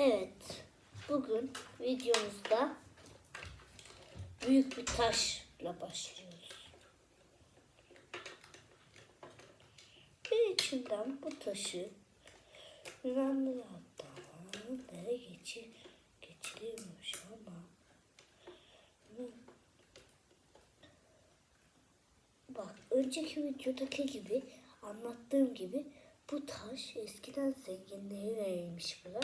Evet, bugün videomuzda büyük bir taşla başlıyoruz. Bir içinden bu taşı önemli hatta nereye geçi, geçiliyormuş ama. Bak önceki videodaki gibi anlattığım gibi bu taş eskiden zenginlereymiş buna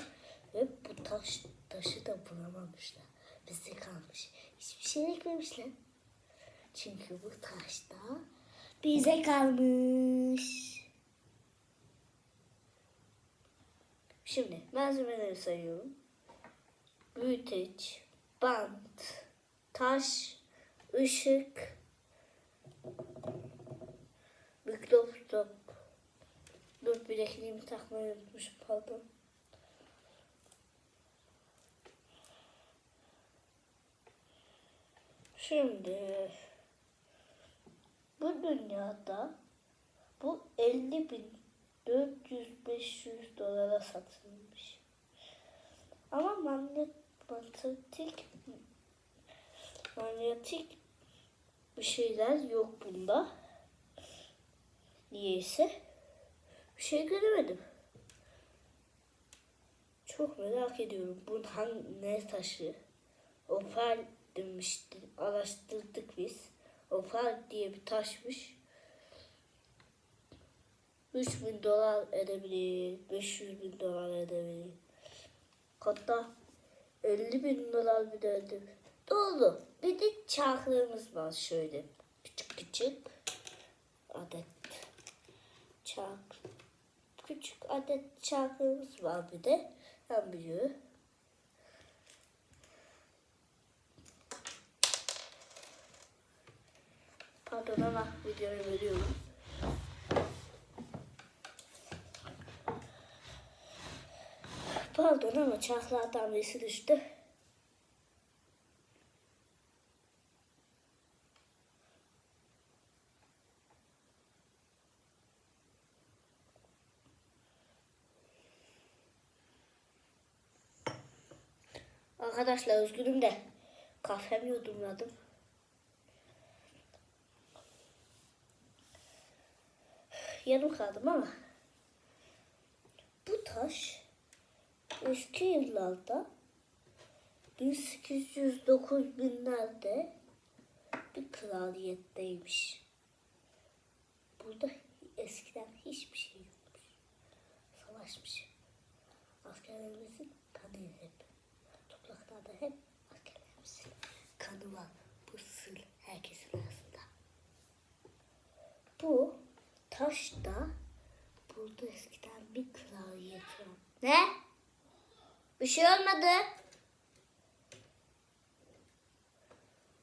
ve bu taş taşı da bulamamışlar. Bizde kalmış. Hiçbir şey eklemişler. Çünkü bu taş da bize kalmış. Şimdi malzemeleri sayıyorum. Büyüteç, bant, taş, ışık, mikrofon. Dur bilekliğimi takmayı unutmuşum pardon. Şimdi bu dünyada bu 50 bin 400-500 dolara satılmış. Ama manyetik manyetik manyetik bir şeyler yok bunda. Niyeyse bir şey göremedim. Çok merak ediyorum. Bu hangi ne taşı? Opal demişti. Araştırdık biz. Opal diye bir taşmış. 3000 dolar edebilir. 500 bin dolar edebilir. Hatta 50 bin dolar bile edebilir. Doğru. Bir de çarklarımız var şöyle. Küçük küçük adet çark. Küçük adet çarklarımız var bir de. Ben biliyorum. Pardon ama videoyu veriyorum. Pardon ama çarklardan birisi düştü. Arkadaşlar üzgünüm de kahvemi yudumladım. Yarım kaldım ama bu taş eski yıllarda 1809 binlerde bir kraliyetteymiş. Burada eskiden hiçbir şey yokmuş. Savaşmış. Askerlerimizin kanı hep. Topraklarda hep askerlerimizin kanı var. Bu sır herkesin arasında. Bu taş da burada eskiden bir kraliyet var. Ne? Bir şey olmadı.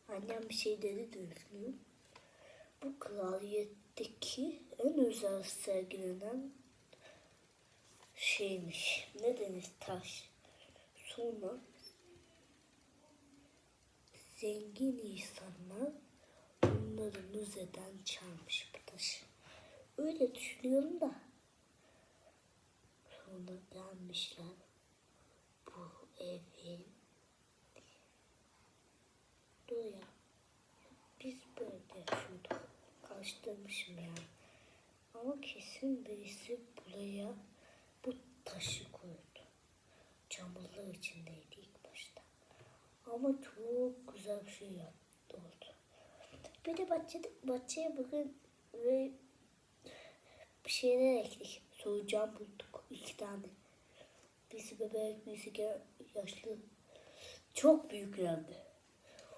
Annem bir şey dedi de üzgünüm. Bu kraliyetteki en özel sergilenen şeymiş. Ne denir taş. Sonra zengin insanlar bunları müzeden çalmış bu taşı. Öyle düşünüyorum da. Sonra gelmişler bu evin Dur ya. Biz böyle yaşıyorduk. Karıştırmışım yani. Ama kesin birisi buraya bu taşı koydu. Çamurlar içindeydi ilk başta. Ama çok güzel bir şey yaptı oldu. Bir de bahçede, bahçeye bugün ve bir şeyler ektik. Solucan bulduk. iki tane. Birisi bebek, birisi yaşlı. Çok büyüklerdi.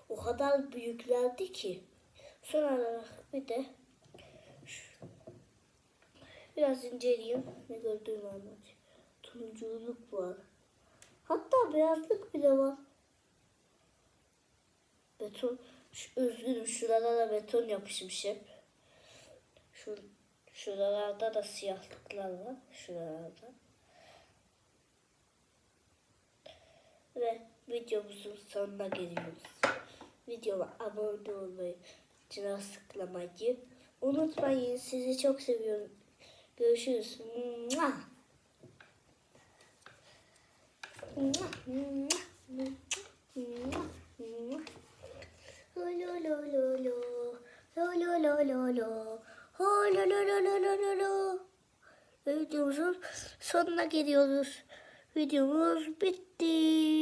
O kadar büyüklerdi ki. Son olarak bir de biraz inceleyeyim. Ne gördüğümü anlatayım. Turunculuk var. Hatta beyazlık bile var. Beton, şu, üzgünüm şuralara beton yapışmış hep. Şu, şuralarda da siyahlıklar var. Şuralarda. Ve videomuzun sonuna geliyoruz. Videoma abone olmayı, cana sıklamayı unutmayın. Sizi çok seviyorum. Görüşürüz. Mua. Lo Videomuzun sonuna geliyoruz. Videomuz bitti.